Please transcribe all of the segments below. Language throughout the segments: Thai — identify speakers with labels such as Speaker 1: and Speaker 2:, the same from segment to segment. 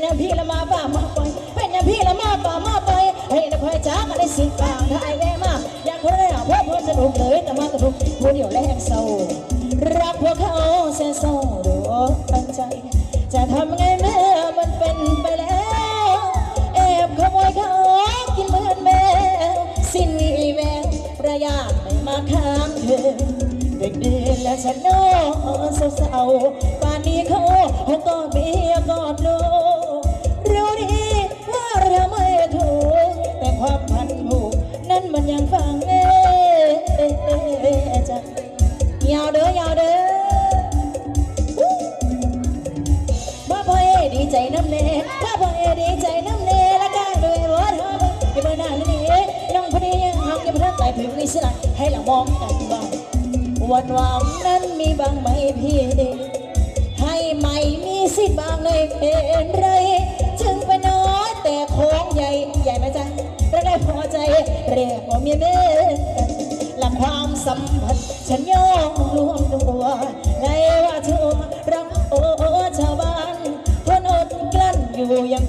Speaker 1: เป็นยางพี่ละมาป่ามาไปเป็นอย่างพี่ละมาป่ามาไปให้นะพายจ้ากันได้สิกลางถ่ายแม่มาอยากคนได้หาพ่อเพื่อสนุกเลยแต่มากระทุกผู้เดียวแลกเศร้ารักพวกเขาเสียเศร้าดูตั้งใจ จะทำไงเมื่อมันเป็นไปแล้วแอบขโมยเขากินเหมือนแมวสิ้นวีแววประหยัดไม่มาค้างเธอเด็กเดือนและฉันนอนเศร้าๆป่านนี้เขาเขาก็เมียกอดลูก ใจน้ำเน่พ่อพ่อเอดีใจน้ำเน่ละกันด้วยว่าเธอย่ามาหน้านี่น้องพนียังหักยังพระไต่ผิวนี่สิละให้เรามองกันบ้างวันวางนั้นมีบางไหมพี่ให้ไม่มีสิบางเลยเป็นไรจึงไปน้อยแต่ของใหญ่ใหญ่ไหมจ๊ะเราได้พอใจเรียกว่าเมียเม่และความสัมพันธ์ฉันยอมรวมตัวใน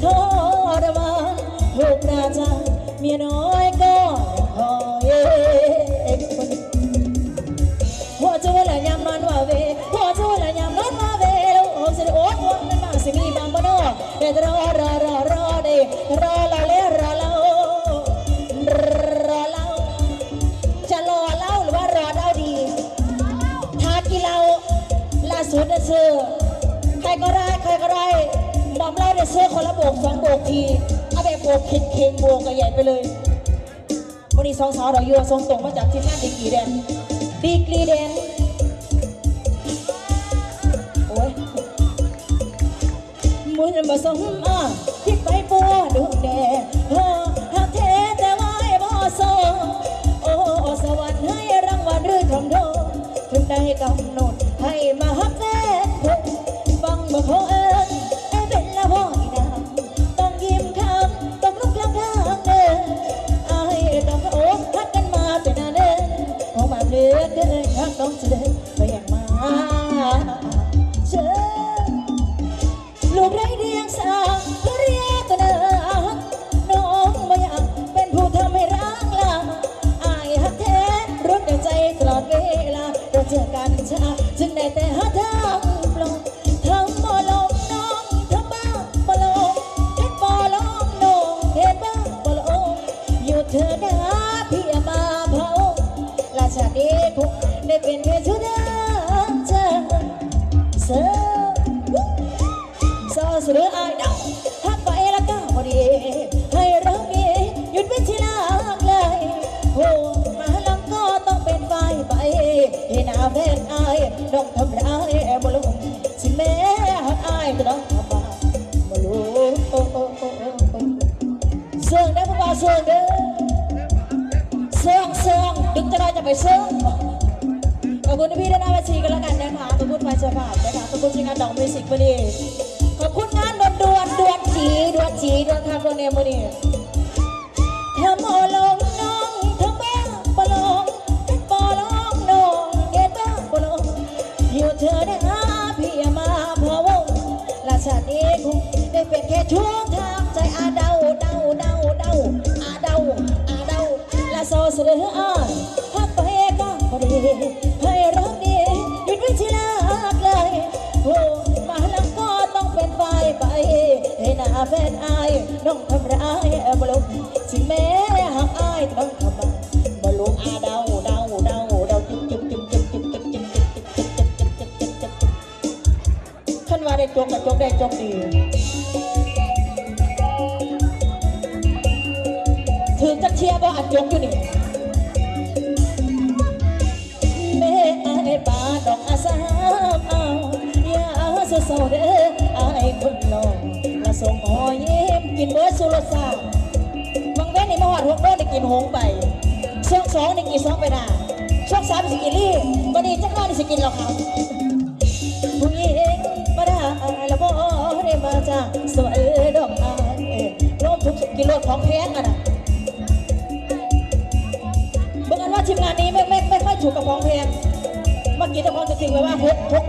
Speaker 1: ทรมานถูกนาจาเมียน้อยก็คอยคนหัวจูละยามนอนว่าเวหัวจูละยามนอนว่าเวล้วโอ้สิโอ้หัวมันบางสิมีบางบ่นอเดี๋ยวรอรอรอรอเดรอเราเลรอเรารอเราจะรอเล่าหรือว่ารอเล่าดีทากี่เราล่าสุดเชื่อ เชื่อคนละโบกสองโบกทีเอาแบบโบกคิดเค็งโบกกันใหญ่ไปเลยวันนี้สองสาวเราอยู่ทรงตรงมาจากทีมงานดีกรีแดนดีกรีแดนโอ้ยมุนผสมอะคิดไปปัวดูแดงโอ้หักแท้แต่ว่าไอ้บ่โซโอ้สวรรค์ให้รางวัลหรือทำโทษถึงได้กำหนดให้มาฮักแฟนเพิ่ฟังบ่เขาเอ ได้เป็นแค่ชุดอเสือซอเสืออายดาวหักไปละก้าวพอดีให้รักดีหยุดเป็นที่ลากเลยโอ้มาลังก็ต้องเป็นไฟไปเห็นหน้าแฟนอายต้องทำร้ายบ่ลงสิแม่หักอายก็ต้องทำบาปบุลุงเสื่องได้พวกเราเสื่องเด้อเสื่องเสื่องดึงจะได้จะไปเสื่อง อบคุณพี่ด้านหน้าบัญชีกันแล้วกันนะคะขอบคุณไฟเจ้าภาพนะคะขอบคุณทีมงานดอกมิวสิกบดีขอบคุณงานดวนดวนดวนจีดวนจีดวนคาโกเนมวันนี้ทำโอลงน้องทำบ้าปลงปลงน้องเกตบ้าปลงอยู่เธอได้หาพี่มาพะวงราชาตินี้คงได้เป็นแค่ช่วงทางใจอาเดาเดาเดาเดาอาเดาอาเดาและโซเสืออายฮักไปก็พอดี น้าแฟนอายน้องทำร้ายบลุกสิแม่หักอายต้องทำบาบลุกอาเดาเดาเดาเดาจุ๊บจุ๊บจุ๊บจุ๊บจุ๊บจุ๊บจุ๊บจุ๊บจุ๊บจุ๊บจุ๊บจุ๊บจุ๊บจุ๊บจุ๊บจุ๊บขันว่าได้จงกับจงได้จงดีถึงจะเชียร์บ่อันจงอยู่นี่แม่ไอ้ป่าดอกอาสาเอาอย่าเศร้าเด้อไอ้คนน้อง ส่งหอยเย็มกินเบิร์ดสุรสาบางเว้นนี่มาหอดหกโมงได้กินหงไปช่วงสองนี่กินสองไปหน้าช่วงสามสิกินลี่วันนี้จักรน้อยนี่สิกินเราครับผู้หญิงมาได้ละบ่ได้มาจากสวยดอกอายรวมทุกกิโลของแพงอะนะบิ่งกันว่าทีมงานนี้ไม่ไม่ไม่ค่อยถูกกับของแพงเมื่อกี้เจ้าขอจะทิ้งไว้ว่าพกพก